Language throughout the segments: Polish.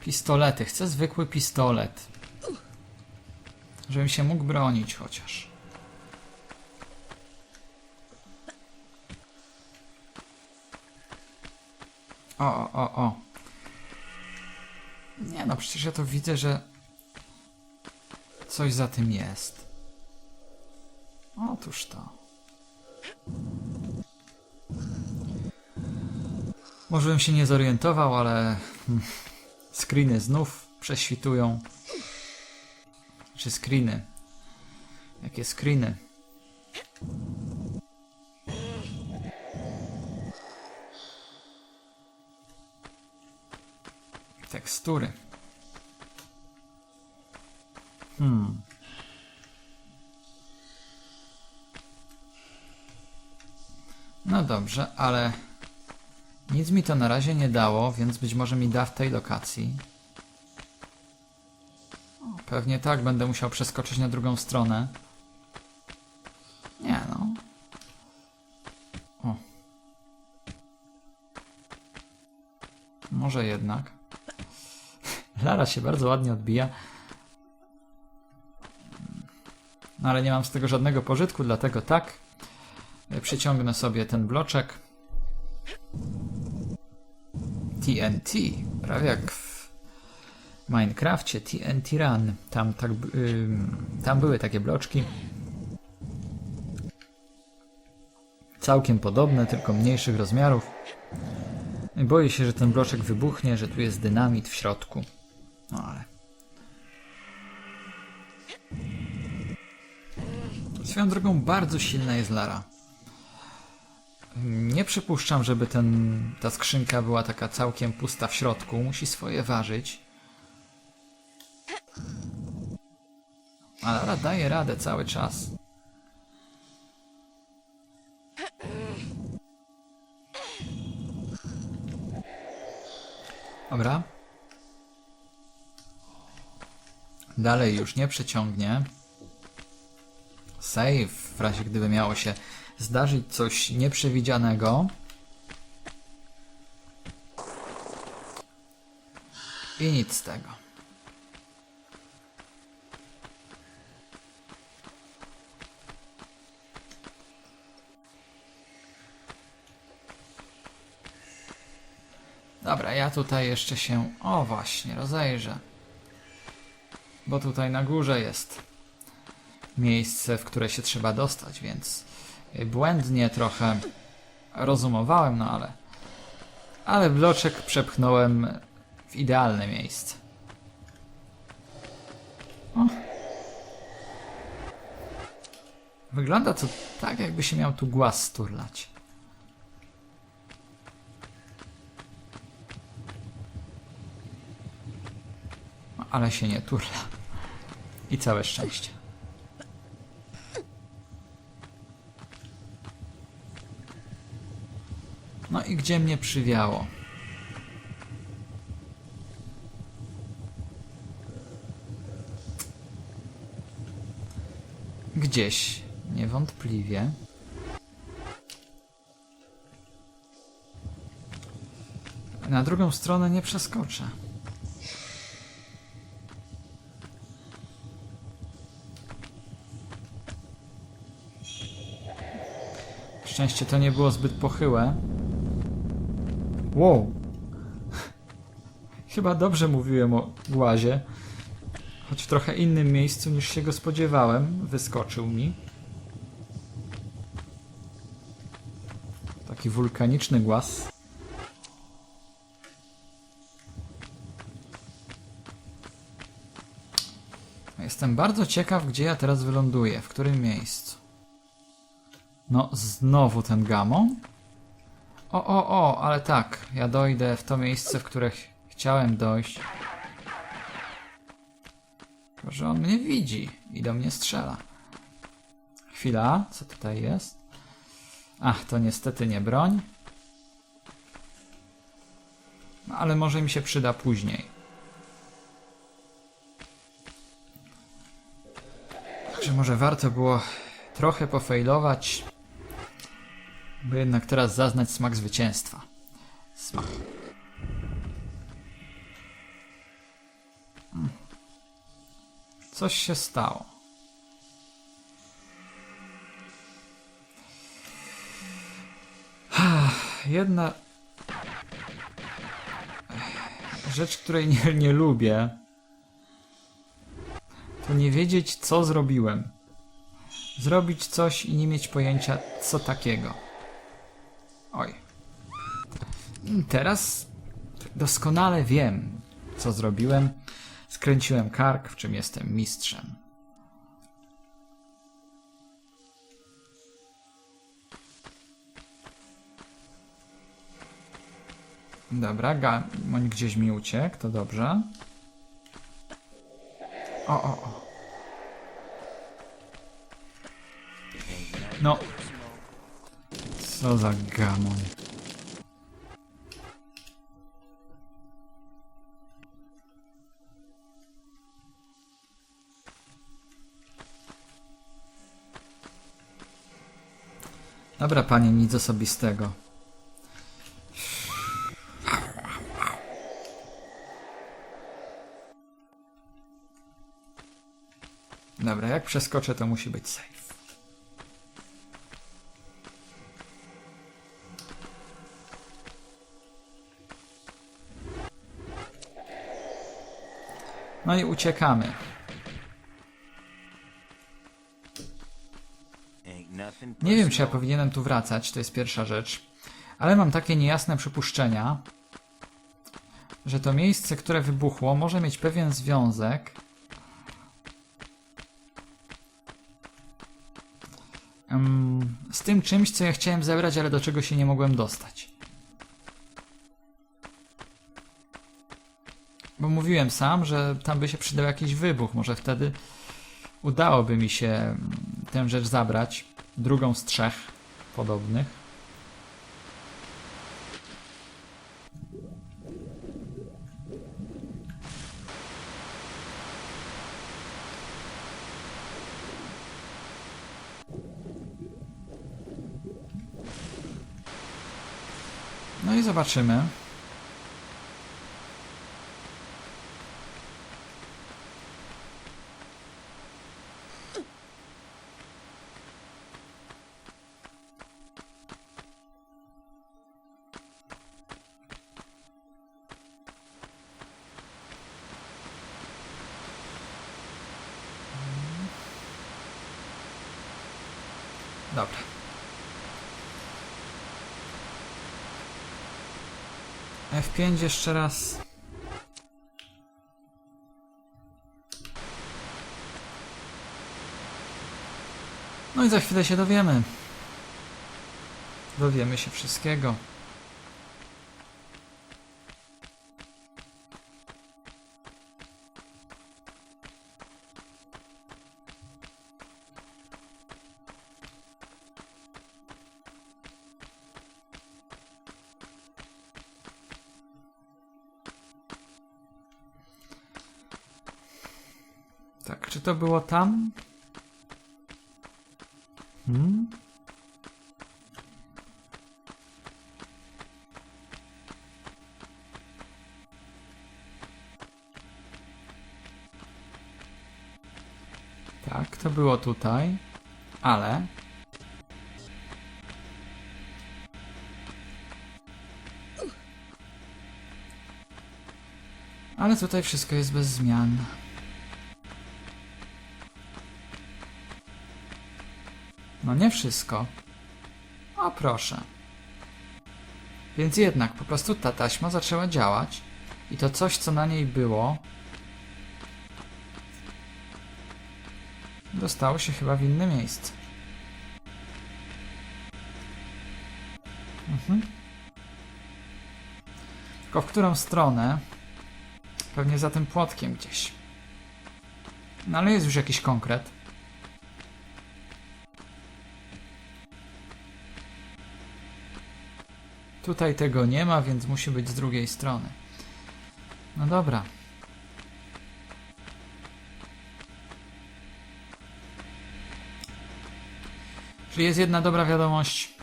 Pistolety. Chcę zwykły pistolet. Żebym się mógł bronić chociaż. O, o, o, o. Nie no, przecież ja to widzę, że coś za tym jest. Otóż to. Może bym się nie zorientował, ale hmm, screeny znów prześwitują. Czy screeny? Jakie screeny? Tekstury. Hmm. No dobrze, ale nic mi to na razie nie dało, więc być może mi da w tej lokacji. Pewnie tak, będę musiał przeskoczyć na drugą stronę. Nie no. O. Może jednak. Lara się bardzo ładnie odbija. No ale nie mam z tego żadnego pożytku, dlatego tak. Przyciągnę sobie ten bloczek. TNT, prawie jak w Minecrafcie, TNT Run. Tam, tak, ym, tam były takie bloczki. Całkiem podobne, tylko mniejszych rozmiarów. Boję się, że ten bloczek wybuchnie, że tu jest dynamit w środku. No ale. Swoją drogą bardzo silna jest Lara. Nie przypuszczam, żeby ten, ta skrzynka była taka całkiem pusta w środku. Musi swoje ważyć. Ale daje radę cały czas. Dobra. Dalej już nie przeciągnie. Save, w razie gdyby miało się zdarzyć coś nieprzewidzianego. I nic z tego. Dobra, ja tutaj jeszcze się, o właśnie, rozejrzę. Bo tutaj na górze jest miejsce, w które się trzeba dostać, więc błędnie trochę rozumowałem, no ale ale bloczek przepchnąłem w idealne miejsce. O. Wygląda to tak, jakby się miał tu głaz sturlać. No, Ale się nie turla. I całe szczęście. No i gdzie mnie przywiało? Gdzieś, niewątpliwie. Na drugą stronę nie przeskoczę. Szczęście to nie było zbyt pochyłe. Wow. Chyba dobrze mówiłem o głazie. Choć w trochę innym miejscu niż się go spodziewałem. Wyskoczył mi. Taki wulkaniczny głaz. Jestem bardzo ciekaw, gdzie ja teraz wyląduję. W którym miejscu. No, znowu ten gamon? O, o, o, ale tak, ja dojdę w to miejsce, w które ch chciałem dojść. Tylko, że on mnie widzi i do mnie strzela. Chwila, co tutaj jest? Ach, to niestety nie broń. No, ale może mi się przyda później. Także może warto było trochę pofejlować, by jednak teraz zaznać smak zwycięstwa. Smak. Coś się stało. Jedna rzecz, której nie, nie lubię, to nie wiedzieć, co zrobiłem. Zrobić coś i nie mieć pojęcia, co takiego. Teraz doskonale wiem, co zrobiłem. Skręciłem kark, w czym jestem mistrzem. Dobra, Gamoń gdzieś mi uciekł, to dobrze. O, o, o. No. Co za gamoń. Dobra, panie, nic osobistego. Dobra, jak przeskoczę, to musi być safe. No i uciekamy. Nie wiem, czy ja powinienem tu wracać, to jest pierwsza rzecz. Ale mam takie niejasne przypuszczenia, że to miejsce, które wybuchło, może mieć pewien związek z tym czymś, co ja chciałem zebrać, ale do czego się nie mogłem dostać. Bo mówiłem sam, że tam by się przydał jakiś wybuch. Może wtedy udałoby mi się tę rzecz zabrać. Drugą z trzech podobnych. No i zobaczymy. Dobra. F5 jeszcze raz. No i za chwilę się dowiemy. Dowiemy się wszystkiego. To było tam? Hmm? Tak, to było tutaj, ale Ale tutaj wszystko jest bez zmian. No nie wszystko. O proszę. Więc jednak po prostu ta taśma zaczęła działać i to coś, co na niej było, dostało się chyba w inne miejsce. Mhm. Tylko w którą stronę? Pewnie za tym płotkiem gdzieś. No ale jest już jakiś konkret. Tutaj tego nie ma, więc musi być z drugiej strony. No dobra. Czyli jest jedna dobra wiadomość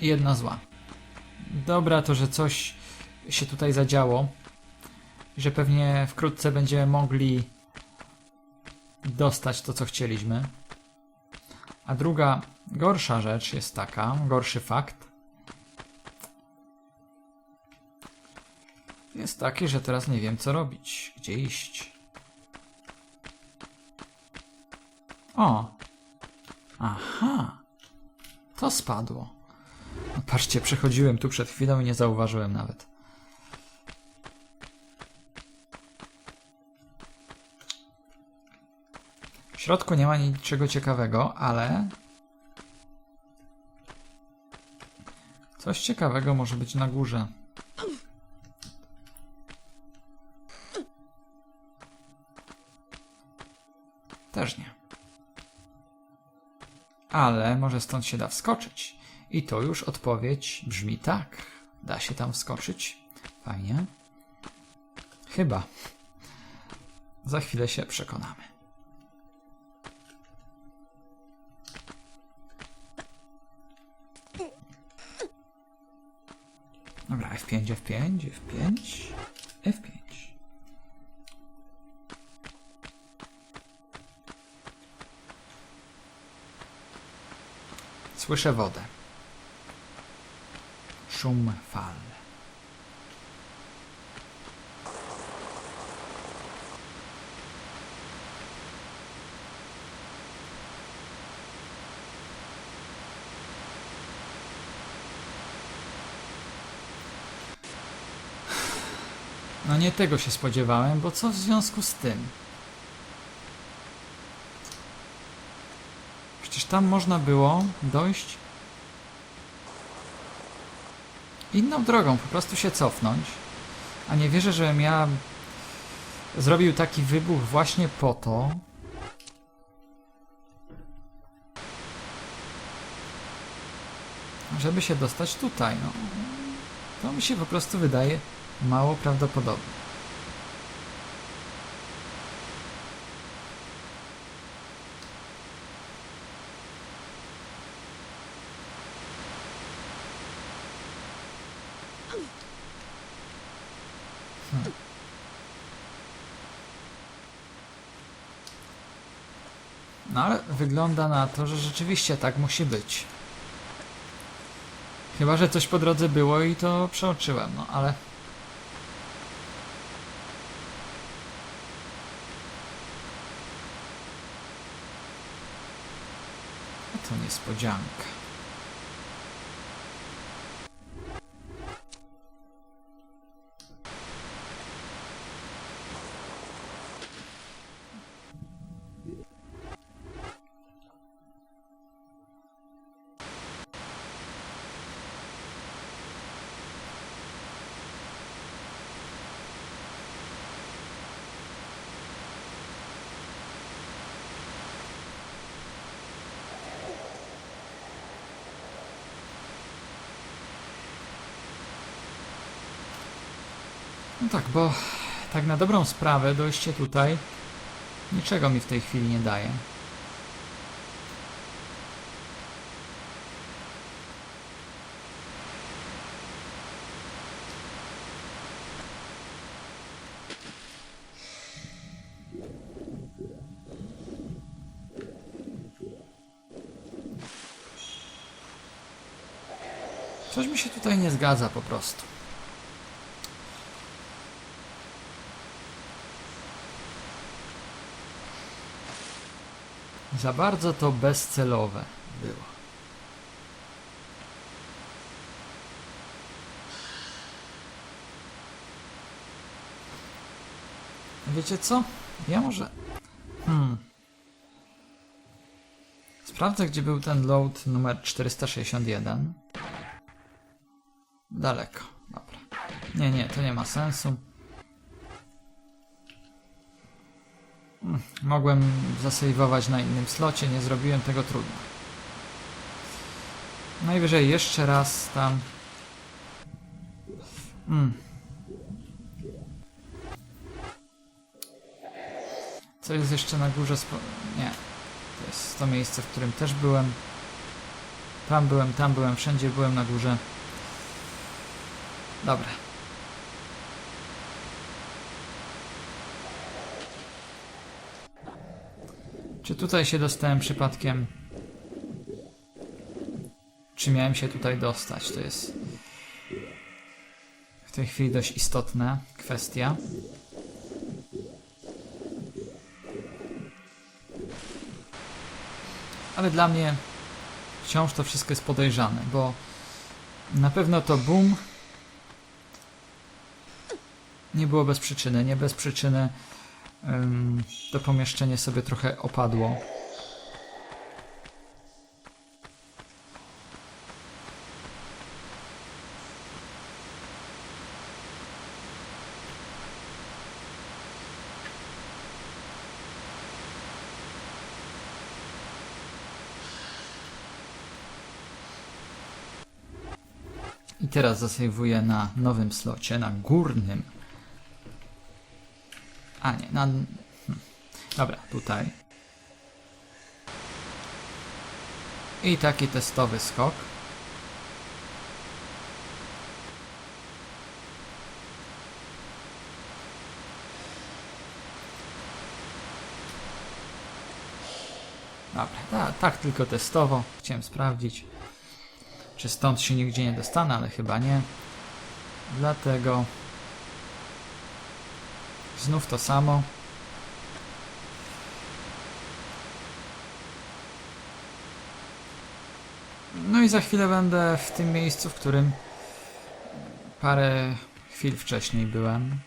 i jedna zła. Dobra to, że coś się tutaj zadziało, że pewnie wkrótce będziemy mogli dostać to, co chcieliśmy. A druga, gorsza rzecz jest taka, gorszy fakt, jest taki, że teraz nie wiem, co robić, gdzie iść. O! Aha! To spadło. No patrzcie, przechodziłem tu przed chwilą i nie zauważyłem nawet. W środku nie ma niczego ciekawego, ale coś ciekawego może być na górze. Ale może stąd się da wskoczyć. I to już odpowiedź brzmi tak. Da się tam wskoczyć? Fajnie. Chyba. Za chwilę się przekonamy. Dobra, F5, F5, F5, F5. Słyszę wodę. Szum fal. No nie tego się spodziewałem, bo co w związku z tym? Przecież tam można było dojść inną drogą, po prostu się cofnąć. A nie wierzę, żebym ja zrobił taki wybuch właśnie po to, żeby się dostać tutaj. No. To mi się po prostu wydaje mało prawdopodobne. No ale wygląda na to, że rzeczywiście tak musi być. Chyba, że coś po drodze było i to przeoczyłem, no ale... A to niespodzianka. No tak, bo tak na dobrą sprawę dojście tutaj niczego mi w tej chwili nie daje. Coś mi się tutaj nie zgadza po prostu. Za bardzo to bezcelowe było. Wiecie co? Ja może. Hmm. Sprawdzę, gdzie był ten load numer 461. Daleko. Dobra. Nie, nie, to nie ma sensu. Mogłem zasejwować na innym slocie, nie zrobiłem tego trudno. Najwyżej jeszcze raz tam. Mm. Co jest jeszcze na górze? Spo... Nie. To jest to miejsce, w którym też byłem. Tam byłem, tam byłem, wszędzie byłem na górze. Dobra. Czy tutaj się dostałem przypadkiem? Czy miałem się tutaj dostać? To jest w tej chwili dość istotna kwestia. Ale dla mnie wciąż to wszystko jest podejrzane, bo na pewno to boom nie było bez przyczyny. Nie bez przyczyny to pomieszczenie sobie trochę opadło. I teraz zasejwuję na nowym slocie, na górnym. A nie, na... hmm. Dobra, tutaj. I taki testowy skok. Dobra, ta, tak tylko testowo. Chciałem sprawdzić, czy stąd się nigdzie nie dostanę, ale chyba nie. Dlatego znów to samo. No i za chwilę będę w tym miejscu, w którym parę chwil wcześniej byłem.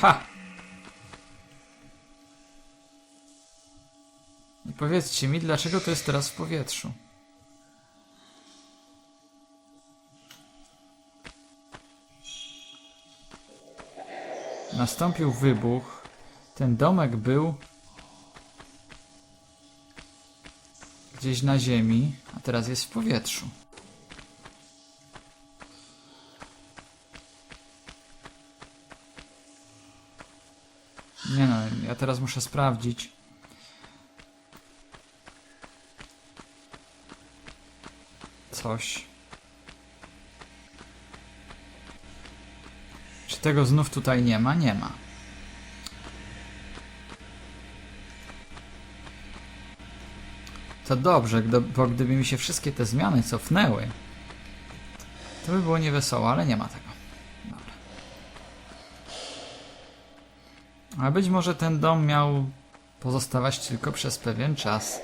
Ha! Powiedzcie mi, dlaczego to jest teraz w powietrzu? Nastąpił wybuch. Ten domek był gdzieś na ziemi, a teraz jest w powietrzu. Nie no, ja teraz muszę sprawdzić. Coś. Czy tego znów tutaj nie ma? Nie ma. To dobrze, bo gdyby mi się wszystkie te zmiany cofnęły, to by było niewesoło, ale nie ma tego. Dobra. A być może ten dom miał pozostawać tylko przez pewien czas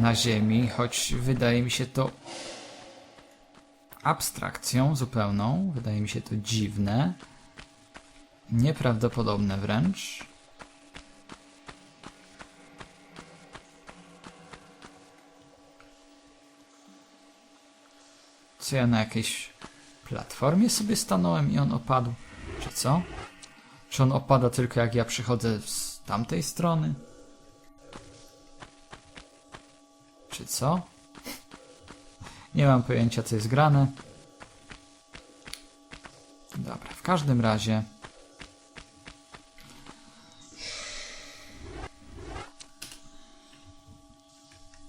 na ziemi, choć wydaje mi się to abstrakcją zupełną. Wydaje mi się to dziwne. Nieprawdopodobne wręcz. Co ja na jakiejś platformie sobie stanąłem i on opadł? Czy co? Czy on opada tylko jak ja przychodzę z tamtej strony? Czy co? Nie mam pojęcia, co jest grane. Dobra, w każdym razie.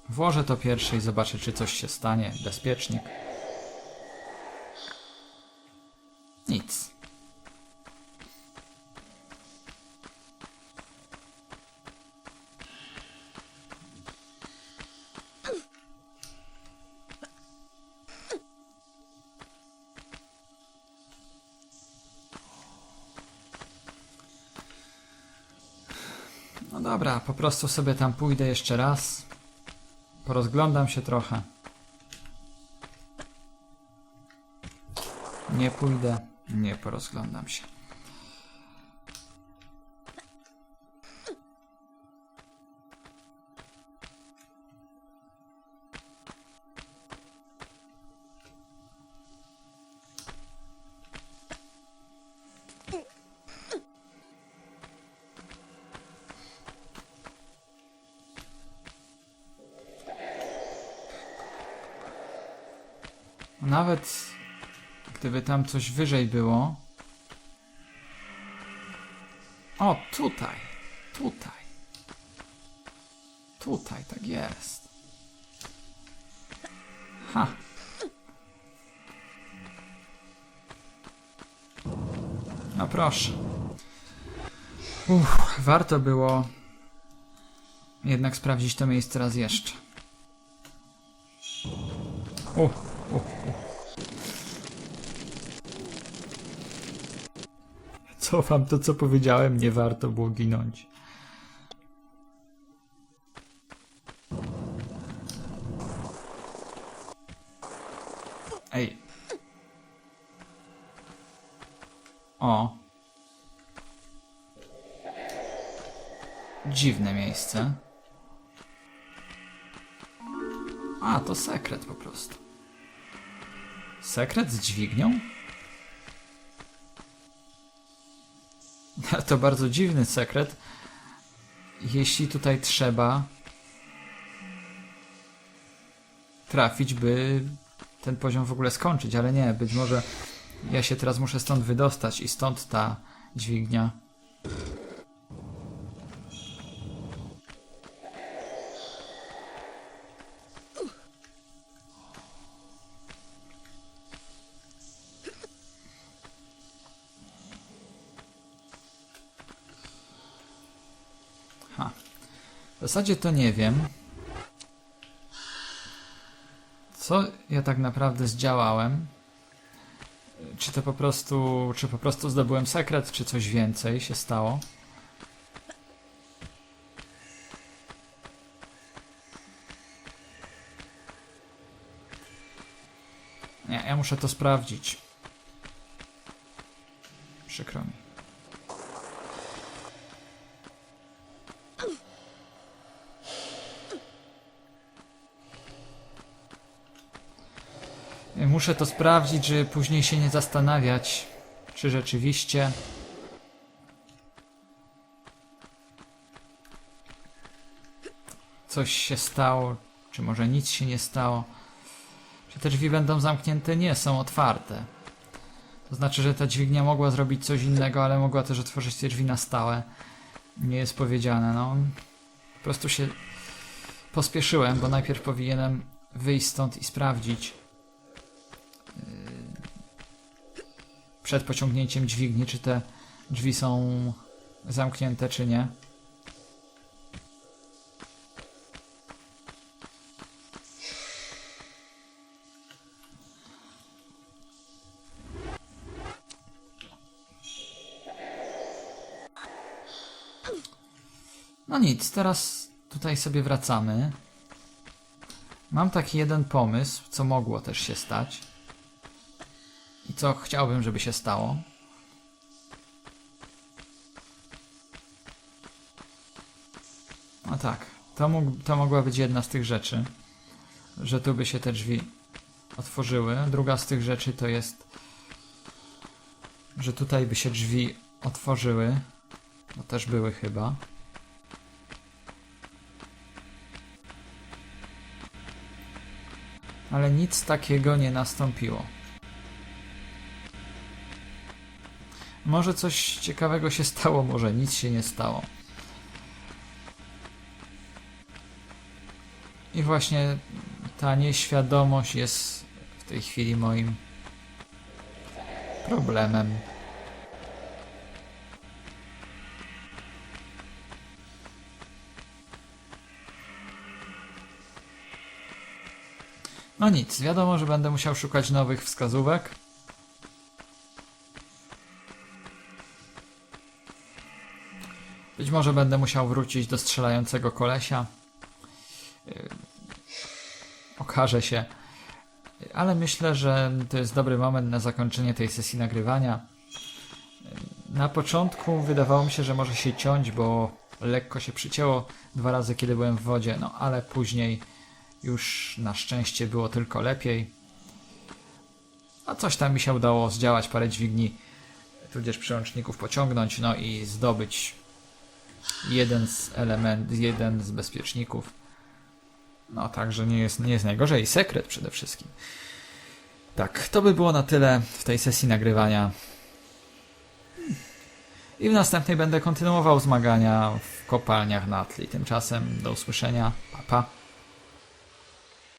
Włożę to pierwsze i zobaczę, czy coś się stanie. Bezpiecznik. Po prostu sobie tam pójdę jeszcze raz. Porozglądam się trochę. Nie pójdę, nie porozglądam się. Nawet gdyby tam coś wyżej było. O, tutaj. Tutaj. Tutaj, tak jest. Ha. No proszę. Uff, warto było jednak sprawdzić to miejsce raz jeszcze. Cofam to, co powiedziałem, nie warto było ginąć. Ej. O. Dziwne miejsce. A, to sekret po prostu. Sekret z dźwignią? To bardzo dziwny sekret. Jeśli tutaj trzeba trafić, by ten poziom w ogóle skończyć, ale nie, być może ja się teraz muszę stąd wydostać i stąd ta dźwignia. Zasadzie to nie wiem. Co ja tak naprawdę zdziałałem? Czy to po prostu, czy po prostu zdobyłem sekret, czy coś więcej się stało? Nie, ja muszę to sprawdzić. Przykro mi. Muszę to sprawdzić, żeby później się nie zastanawiać, czy rzeczywiście. Coś się stało, czy może nic się nie stało. Czy te drzwi będą zamknięte? Nie, są otwarte. To znaczy, że ta dźwignia mogła zrobić coś innego, ale mogła też otworzyć te drzwi na stałe. Nie jest powiedziane, no. Po prostu się pospieszyłem, bo najpierw powinienem wyjść stąd i sprawdzić, przed pociągnięciem dźwigni, czy te drzwi są zamknięte, czy nie. No nic, teraz tutaj sobie wracamy. Mam taki jeden pomysł, co mogło też się stać co chciałbym, żeby się stało. No tak, to, mógł, to mogła być jedna z tych rzeczy, że tu by się te drzwi otworzyły. Druga z tych rzeczy to jest, że tutaj by się drzwi otworzyły, bo też były chyba. Ale nic takiego nie nastąpiło. Może coś ciekawego się stało, może nic się nie stało. I właśnie ta nieświadomość jest w tej chwili moim problemem. No nic, wiadomo, że będę musiał szukać nowych wskazówek. Być może będę musiał wrócić do strzelającego kolesia. Yy, Okaże się. Ale myślę, że to jest dobry moment na zakończenie tej sesji nagrywania. Na początku wydawało mi się, że może się ciąć, bo lekko się przycięło dwa razy, kiedy byłem w wodzie, no ale później już na szczęście było tylko lepiej. A coś tam mi się udało zdziałać, parę dźwigni, tudzież przełączników pociągnąć, no i zdobyć jeden z element, jeden z bezpieczników. No także nie jest, nie jest najgorzej. Sekret przede wszystkim. Tak, to by było na tyle w tej sesji nagrywania. I w następnej będę kontynuował zmagania w kopalniach Natli. Tymczasem do usłyszenia. Pa, pa.